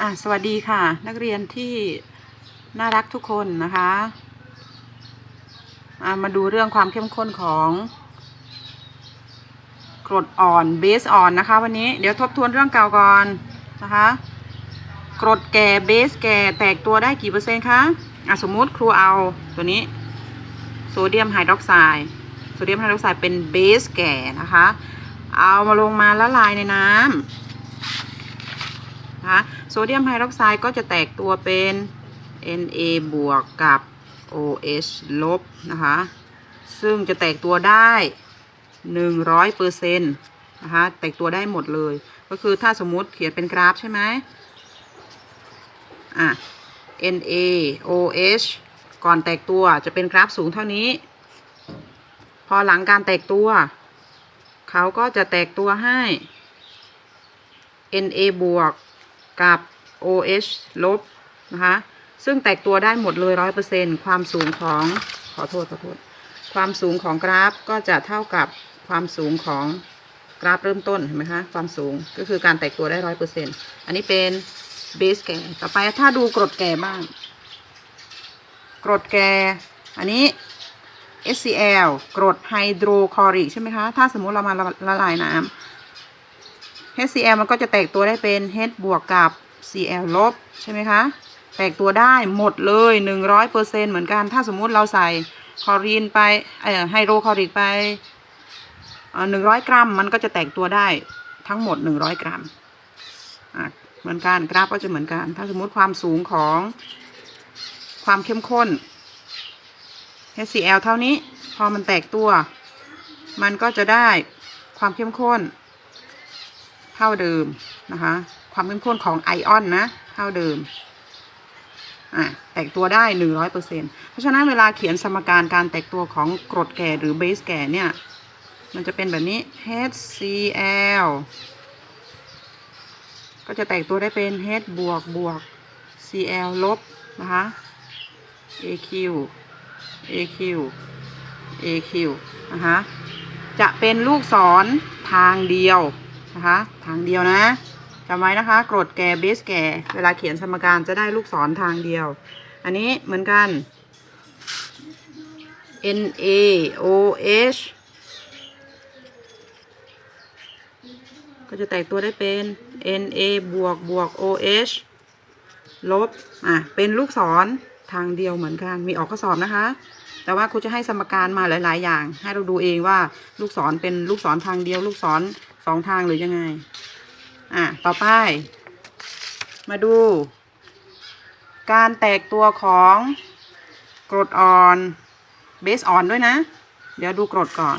อะสวัสดีค่ะ นักเรียนที่น่ารักทุกคนนะคะอะมาดูเรื่องความเข้มข้นของกรดอ่อนเบสอ่อนนะคะ วันนี้เดี๋ยวทบทวนเรื่องเก่าก่อนนะคะกรดแก่เบสแก่แตกตัวได้กี่เปอร์เซ็นต์คะอะสมมุติครูเอาตัวนี้ โซเดียมไฮดรอกไซด์โซเดียมไฮดรอกไซด์เป็นเบสแก่นะคะ เอามาลงมาละลายในน้ำ นะคะ โซเดียมไฮดรอกไซด์ก็จะแตกตัวเป็น Na บวกกับ OH ลบนะคะ ซึ่งจะแตกตัวได้100เปอร์เซ็นต์นะคะ แตกตัวได้หมดเลย ก็คือถ้าสมมุติเขียนเป็นกราฟใช่ไหมอะ Na OH ก่อนแตกตัวจะเป็นกราฟสูงเท่านี้ พอหลังการแตกตัว เขาก็จะแตกตัวให้ Na บวก กับ OH ลบนะคะ ซึ่งแตกตัวได้หมดเลยร้อยเปอร์เซ็นความสูงของขอโทษขอโทษ ความสูงของกราฟก็จะเท่ากับความสูงของกราฟเริ่มต้นเห็นไหมคะความสูงก็คือการแตกตัวได้ร้อยเปอร์เซ็นอันนี้เป็นเบสแก่ต่อไปถ้าดูกรดแก่บ้าง กรดแก่อันนี้ HCl กรดไฮโดรคลอริกใช่ไหมคะ ถ้าสมมุติเรามาละละลายน้ำ HCl มันก็จะแตกตัวได้เป็น H บวกกับ Cl ลบใช่ไหมคะ แตกตัวได้หมดเลยหนึ่งร้อยเปอร์เซ็นเหมือนกัน ถ้าสมมุติเราใส่คลอรีนไปเอ่อไฮโดรคลอริกไปหนึ่งร้อยกรัม มันก็จะแตกตัวได้ทั้งหมดหนึ่งร้อยกรัมเหมือนกันกราฟก็จะเหมือนกัน ถ้าสมมุติความสูงของความเข้มข้น HCl เท่านี้ พอมันแตกตัว มันก็จะได้ความเข้มข้น เท่าเดิมนะคะ ความเข้มข้นของไอออนนะ เท่าเดิมอะแตกตัวได้หนึ่งร้อยเปอร์เซ็นเพราะฉะนั้นเวลาเขียนสมการการแตกตัวของกรดแก่หรือเบสแก่เนี่ย มันจะเป็นแบบนี้ HCl ก็จะแตกตัวได้เป็น H บวกบวก Cl ลบนะคะ AQ AQ AQ นะคะ จะเป็นลูกศรทางเดียว นะคะทางเดียวนะจำไว้นะคะกรดแก่เบสแก่ เวลาเขียนสมการจะได้ลูกศรทางเดียว อันนี้เหมือนกัน NaOH ก็จะแตกตัวได้เป็น Na บวกบวก OH ลบ อะ เป็นลูกศรทางเดียวเหมือนกัน มีออกข้อสอบนะคะ แต่ว่าครูจะให้สมการมาหลาย ๆ อย่าง ให้เราดูเองว่าลูกศรเป็นลูกศรทางเดียว ลูกศร สองทางหรือยังไง อะ ต่อไป มาดู การแตกตัวของกรดอ่อนเบสอ่อนด้วยนะ เดี๋ยวดูกรดก่อน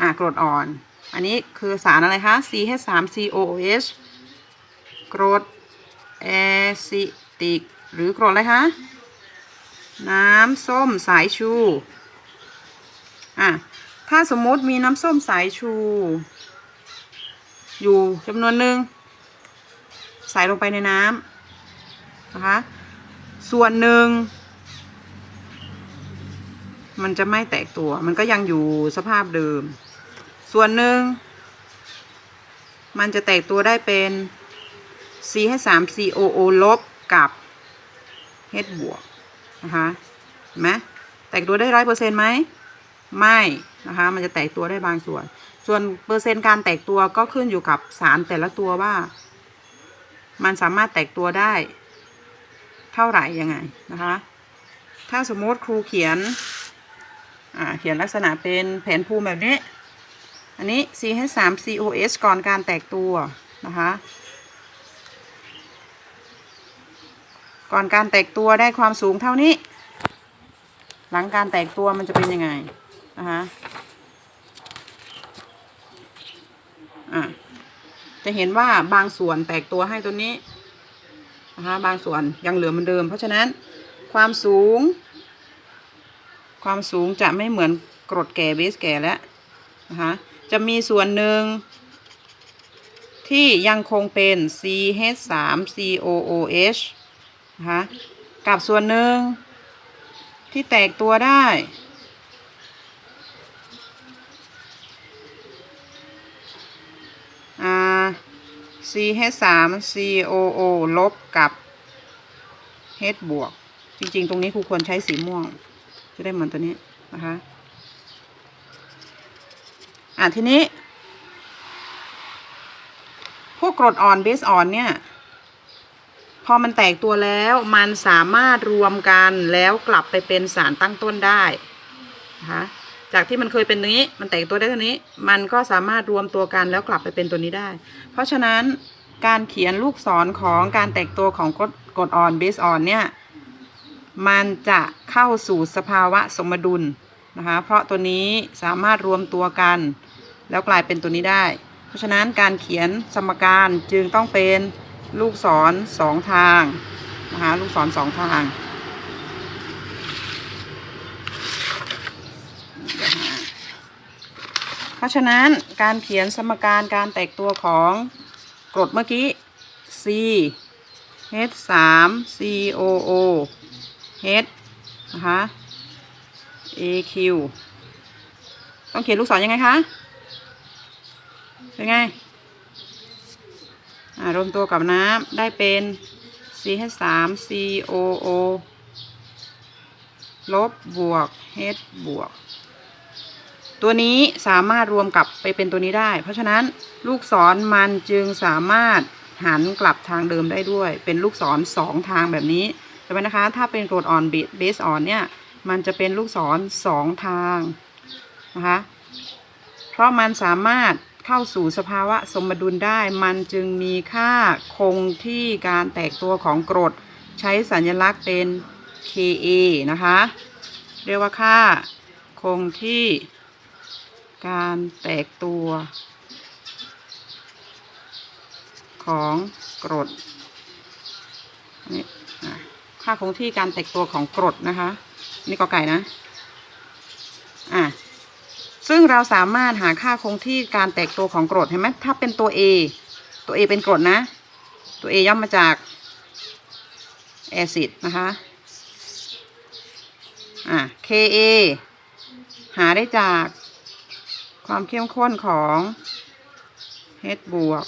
อะ กรดอ่อน อันนี้คือสารอะไรคะ CH3COOH กรดแอซิติก หรือกรดอะไรคะ น้ำส้มสายชู อะ ถ้าสมมติมีน้ำส้มสายชู อยู่จำนวนหนึ่งใส่ลงไปในน้ำนะคะ ส่วนหนึ่ง มันจะไม่แตกตัว มันก็ยังอยู่สภาพเดิม ส่วนหนึ่ง มันจะแตกตัวได้เป็น CH3COO ลบกับ H บวกนะคะเห็นไหมแตกตัวได้ร้อยเปอร์เซ็นต์ไหม ไม่นะคะ มันจะแตกตัวได้บางส่วน ส่วนเปอร์เซ็นต์การแตกตัวก็ขึ้นอยู่กับสารแต่ละตัวว่า มันสามารถแตกตัวได้ เท่าไหร่ยังไงนะคะ ถ้าสมมติครูเขียนเขียนลักษณะเป็นแผนภูมิแบบนี้ อันนี้ CH3COH ก่อนการแตกตัวนะคะ ก่อนการแตกตัวได้ความสูงเท่านี้ หลังการแตกตัวมันจะเป็นยังไงนะคะ อะจะเห็นว่าบางส่วนแตกตัวให้ตัวนี้นะคะบางส่วนยังเหลือเหมือนเดิม เพราะฉะนั้นความสูง ความสูงจะไม่เหมือนกรดแก่เบสแก่แล้วนะคะจะมีส่วนหนึ่งที่ยังคงเป็น CH3COOH นะคะกับส่วนหนึ่งที่แตกตัวได้ อ่า CH 3 COO ลบกับ H บวก จริง ๆ ตรงนี้ครูควรใช้สีม่วง จะได้เหมือนตัวนี้นะคะ อะทีนี้ พวกกรดอ่อนเบสอ่อนเนี่ย พอมันแตกตัวแล้วมันสามารถรวมกันแล้วกลับไปเป็นสารตั้งต้นได้นะคะ จากที่มันเคยเป็นนี้ มันแตกตัวได้ตัวนี้ มันก็สามารถรวมตัวกันแล้วกลับไปเป็นตัวนี้ได้ เพราะฉะนั้นการเขียนลูกศรของการแตกตัวของกรดกรดอ่อนเบสอ่อนเนี่ย มันจะเข้าสู่สภาวะสมดุลนะคะ เพราะตัวนี้สามารถรวมตัวกัน แล้วกลายเป็นตัวนี้ได้ เพราะฉะนั้นการเขียนสมการจึงต้องเป็นลูกศรสองทางนะคะลูกศรสองทางเดี๋ยวหา เพราะฉะนั้นการเขียนสมการการแตกตัวของกรดเมื่อกี้ C H 3 C O O H นะคะ A Q ต้องเขียนลูกศรยังไงคะ เป็นไง อ่ารวมตัวกับน้ำได้เป็น CH 3 COO ลบบวก H บวก ตัวนี้สามารถรวมกลับไปเป็นตัวนี้ได้ เพราะฉะนั้นลูกศรมันจึงสามารถหันกลับทางเดิมได้ด้วย เป็นลูกศรสองทางแบบนี้ใช่ไหมนะคะ ถ้าเป็นกรดอ่อนเบสอ่อนเนี่ย มันจะเป็นลูกศรสองทางนะคะ เพราะมันสามารถเข้าสู่สภาวะสมดุลได้ มันจึงมีค่าคงที่การแตกตัวของกรด ใช้สัญลักษณ์เป็น Ka นะคะ เรียกว่าค่าคงที่ การแตกตัว ของกรดนี่ค่าคงที่การแตกตัวของกรดนะคะ นี่ก็ไก่นะอะซึ่งเราสามารถหาค่าคงที่การแตกตัวของกรดเห็นไหมถ้าเป็นตัว A ตัว A เป็นกรดนะ ตัว A ย่อมมาจากแอซิดนะคะอะ Ka หาได้จาก ความเข้มข้นของ H บวก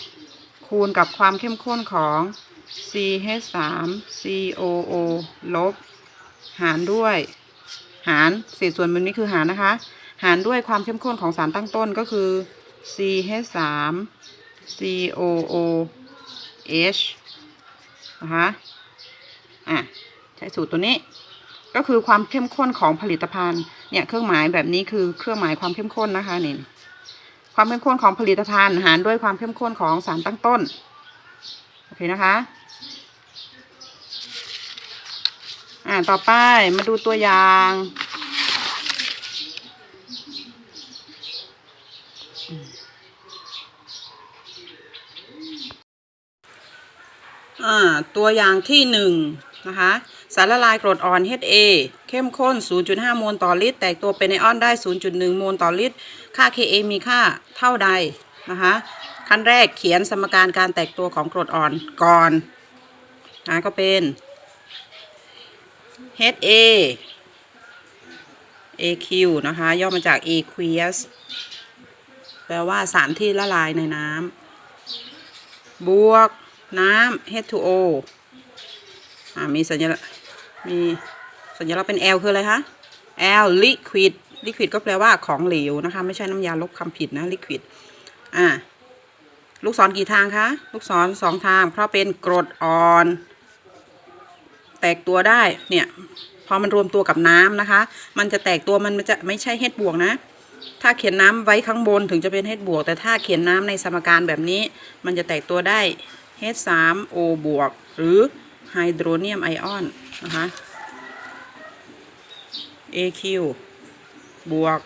คูณกับความเข้มข้นของ CH 3 COO ลบ หารด้วย หารเศษส่วนมันนี้คือหารนะคะ หารด้วยความเข้มข้นของสารตั้งต้นก็คือ CH 3 COO H นะคะอะใช้สูตรตัวนี้ก็คือความเข้มข้นของผลิตภัณฑ์ เนี่ยเครื่องหมายแบบนี้คือเครื่องหมายความเข้มข้นนะคะนี่ความเข้มข้นของผลิตภัณฑ์หารด้วยความเข้มข้นของสารตั้งต้นโอเคนะคะอ่าต่อไปมาดูตัวอย่างอ่าตัวอย่างที่หนึ่ง นะคะ สารละลายกรดอ่อน HA เข้มข้น 0.5 โมลต่อลิตร แตกตัวเป็นไอออนได้ 0.1 โมลต่อลิตร ค่า Ka มีค่าเท่าใดนะคะ ขั้นแรกเขียนสมการการแตกตัวของกรดอ่อนก่อนนะก็เป็น HA AQ นะคะ ย่อมาจาก aqueous แปลว่าสารที่ละลายในน้ำบวกน้ำ H2O มีสัญลักษณ์มีสัญลักษณ์เป็น L คืออะไรคะ L liquid liquid ก็แปลว่าของเหลวนะคะ ไม่ใช่น้ำยาลบคำผิดนะ liquid อ่าลูกศรกี่ทางคะ ลูกศรสองทาง เพราะเป็นกรดอ่อน แตกตัวได้ เนี่ย พอมันรวมตัวกับน้ำนะคะ มันจะแตกตัวมันจะไม่ใช่ H บวกนะ ถ้าเขียนน้ำไว้ข้างบนถึงจะเป็น H บวก แต่ถ้าเขียนน้ำในสมการแบบนี้ มันจะแตกตัวได้ H3O บวก หรือ ไฮโดรเนียมไอออนนะคะ AQ บวก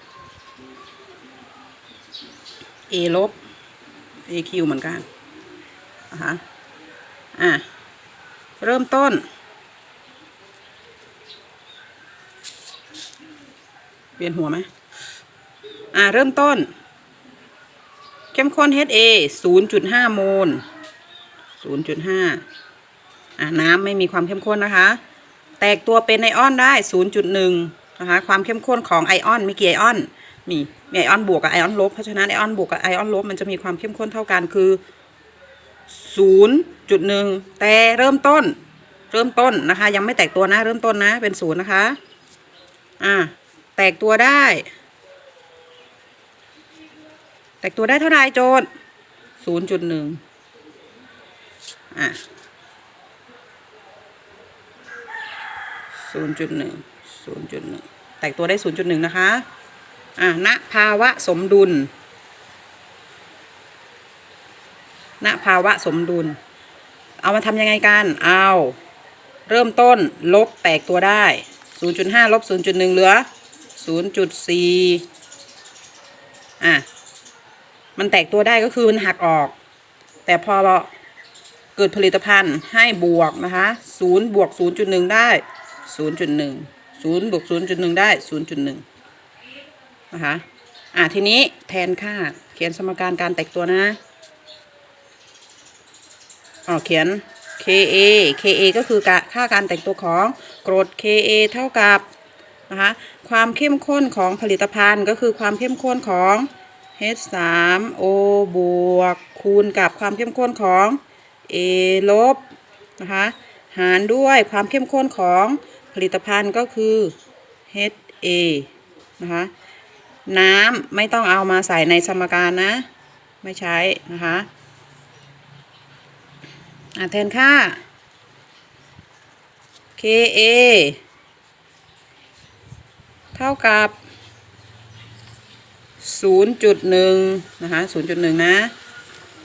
A ลบ AQ เหมือนกันนะคะอะ เริ่มต้นเวียนหัวไหมอ่าเริ่มต้น เข้มข้น HA 0.5 โมล0.5อ่า น้ำไม่มีความเข้มข้นนะคะ แตกตัวเป็นไอออนได้ 0.1 นะคะ ความเข้มข้นของไอออนมีกี่ไอออน มีมีไอออนบวกกับไอออนลบ เพราะฉะนั้นไอออนบวกกับไอออนลบมันจะมีความเข้มข้นเท่ากันคือศูนแต่เริ่มต้น เริ่มต้นนะคะ ยังไม่แตกตัวนะ เริ่มต้นนะเป็นศูนย์นะคะ อ่า แตกตัวได้ แตกตัวได้เท่าไรโจทย์ศูนย์จุดหนึ่งอะ ศูนย์จุดหนึ่งศูนย์จุดหนึ่งแตกตัวได้ศูนย์จุดหนึ่งนะคะ อะณภาวะสมดุล ณภาวะสมดุล เอามาทำยังไงกัน เอา เริ่มต้นลบแตกตัวได้ 0.5ลบ0.1 เหลือ 0.4 อะ มันแตกตัวได้ก็คือมันหักออก แต่พอเกิดผลิตภัณฑ์ให้บวกนะคะ 0 บวก 0.1 ได้ 0.1 0บวก0.1ได้0.1นย์จุดหนึ่งนะคะอะทีนี้แทนค่าเขียนสมการการแตกตัวนะอ๋อเขียน KA KA ก็คือค่าการแต่งตัวของกรด KA เท่ากับนะคะความเข้มข้นของผลิตภัณฑ์ก็คือความเข้มข้นของ H3O บวกคูณกับความเข้มข้นของ A ลบนะคะหารด้วยความเข้มข้นของ ผลิตภัณฑ์ก็คือ HA นะคะ น้ำไม่ต้องเอามาใส่ในสมการนะ ไม่ใช้นะคะอะแทนค่า KA เท่ากับ 0.1 นะคะ 0.1 นะ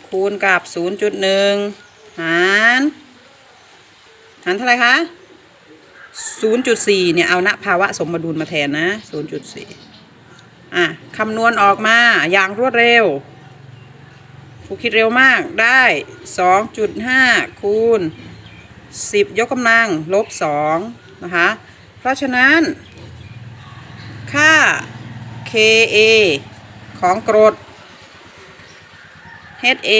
คูณกับ 0.1 หาร หารเท่าไหร่คะ 0.4 เนี่ย เอาณภาวะสมดุลมาแทนนะ 0.4 อะคำนวณออกมาอย่างรวดเร็วครูคิดเร็วมากได้ 2.5 คูณ 10 ยกกำลัง ลบ 2 นะคะ เพราะฉะนั้น ค่า KA ของกรด HA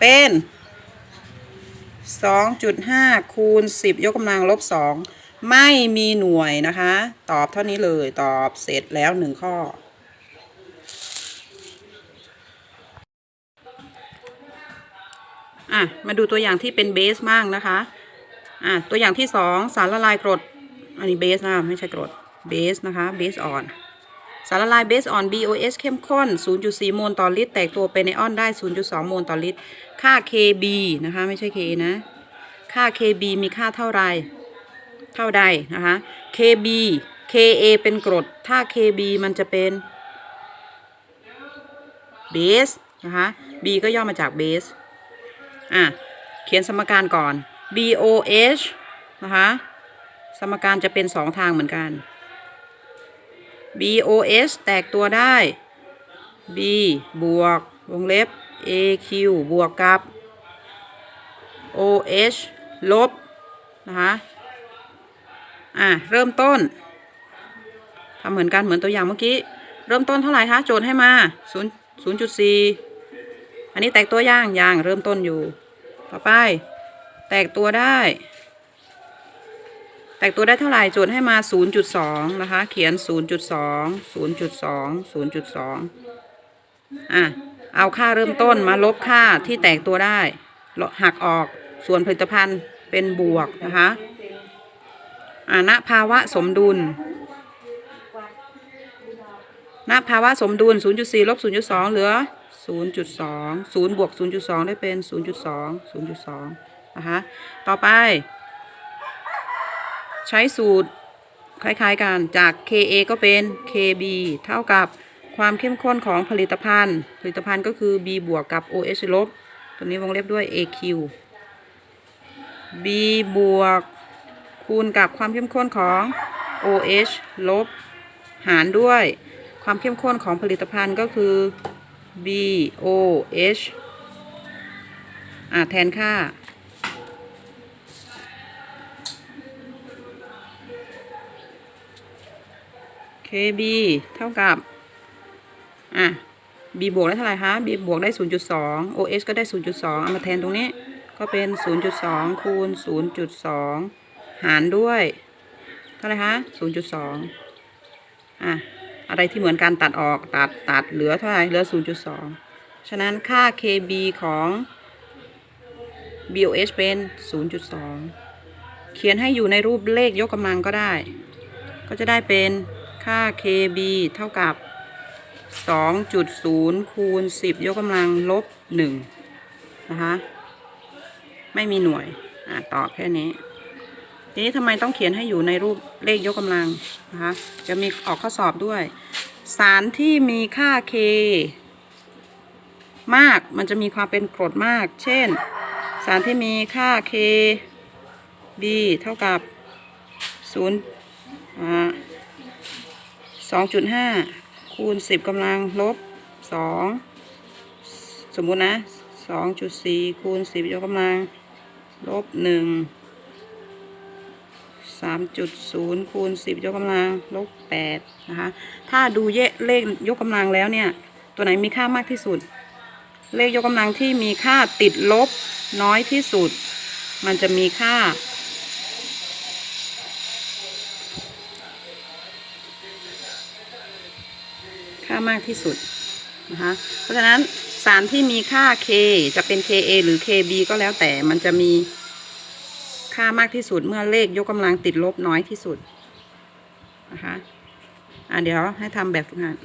เป็น 2.5 คูณ 10 ยกกำลัง ลบ 2 ไม่มีหน่วยนะคะ ตอบเท่านี้เลยตอบเสร็จแล้ว1ข้อ อะ มาดูตัวอย่างที่เป็นเบสบ้างนะคะ อะ ตัวอย่างที่สองสารละลายกรด อันนี้เบสนะไม่ใช่กรดเบสนะคะเบสอ่อนสารละลายเบสอ่อน BOH เข้มข้น 0.4 โมลต่อลิตร แตกตัวเป็นไอออนได้ 0.2 โมลต่อลิตร ค่า KB นะคะ ไม่ใช่ k นะ ค่า KB มีค่าเท่าไหร่ เท่าใดนะคะ KB Ka เป็นกรด ถ้า KB มันจะเป็นเบสนะคะ B ก็ย่อมาจากเบสอะ เขียนสมการก่อน BOH นะคะ สมการจะเป็นสองทางเหมือนกัน BOH แตกตัวได้ B บวกวงเล็บ AQ บวกกับ OH ลบ นะคะ อะเริ่มต้นทำเหมือนกันเหมือนตัวอย่างเมื่อกี้ เริ่มต้นเท่าไหร่คะโจทย์ให้มา0 0.4อันนี้แตกตัวย่างย่างเริ่มต้นอยู่ ต่อไป แตกตัวได้ แตกตัวได้เท่าไหร่โจทย์ให้มา 0.2 นะคะ เขียน 0.2 0.2 0.2อะเอาค่าเริ่มต้นมาลบค่าที่แตกตัวได้หักออกส่วนผลิตภัณฑ์เป็นบวกนะคะ อ่าณภาวะสมดุลณภาวะสมดุล 0.4ลบ0.2 เหลือ 0.2 0บวก0.2 ได้เป็น 0.2 0.2 นะคะ ต่อไป ใช้สูตรคล้ายๆกันจาก Ka ก็เป็น Kb เท่ากับความเข้มข้นของผลิตภัณฑ์ ผลิตภัณฑ์ก็คือ B บวกกับ OH ลบ ตัวนี้วงเล็บด้วย AQ B บวก คูณกับความเข้มข้นของ OH ลบ หารด้วยความเข้มข้นของผลิตภัณฑ์ก็คือ BOH อ่าแทนค่า KB เท่ากับ อะ B บวกได้เท่าไหร่คะ B บวกได้ 0.2 OH ก็ได้ 0.2 เอามาแทนตรงนี้ ก็เป็น 0.2 คูณ 0.2 หารด้วยเท่าไรคะ0.2อะอะไรที่เหมือนกันตัดออกตัดตัดเหลือเท่าไหร่เหลือ0.2ฉะนั้นค่า KB ของ BOH เป็น 0.2 เขียนให้อยู่ในรูปเลขยกกำลังก็ได้ ก็จะได้เป็นค่า KB เท่ากับ 2.0 คูณ 10 ยกกำลังลบ 1 นะคะ ไม่มีหน่วย อ่าต่อแค่นี้ ทีนี้ทำไมต้องเขียนให้อยู่ในรูปเลขยกกำลังนะคะจะมีออกข้อสอบด้วย สารที่มีค่า K มากมันจะมีความเป็นกรดมาก เช่น สารที่มีค่า K B เท่ากับ0อ่า2.5 คูณ 10กำลังลบ 2 สมมุตินะ 2.4 คูณ 10 ยกกำลัง ลบ 1 3.0คูณ10 ยกกำลังลบ8นะคะ ถ้าดูเยเลขยกกำลังแล้วเนี่ย ตัวไหนมีค่ามากที่สุด เลขยกกำลังที่มีค่าติดลบน้อยที่สุด มันจะมีค่า ค่ามากที่สุดนะคะ เพราะฉะนั้นสารที่มีค่า K จะเป็น Ka หรือ Kb ก็แล้วแต่มันจะมี ค่ามากที่สุดเมื่อเลขยกกำลังติดลบน้อยที่สุดนะคะอะเดี๋ยวให้ทำแบบฝึกหัด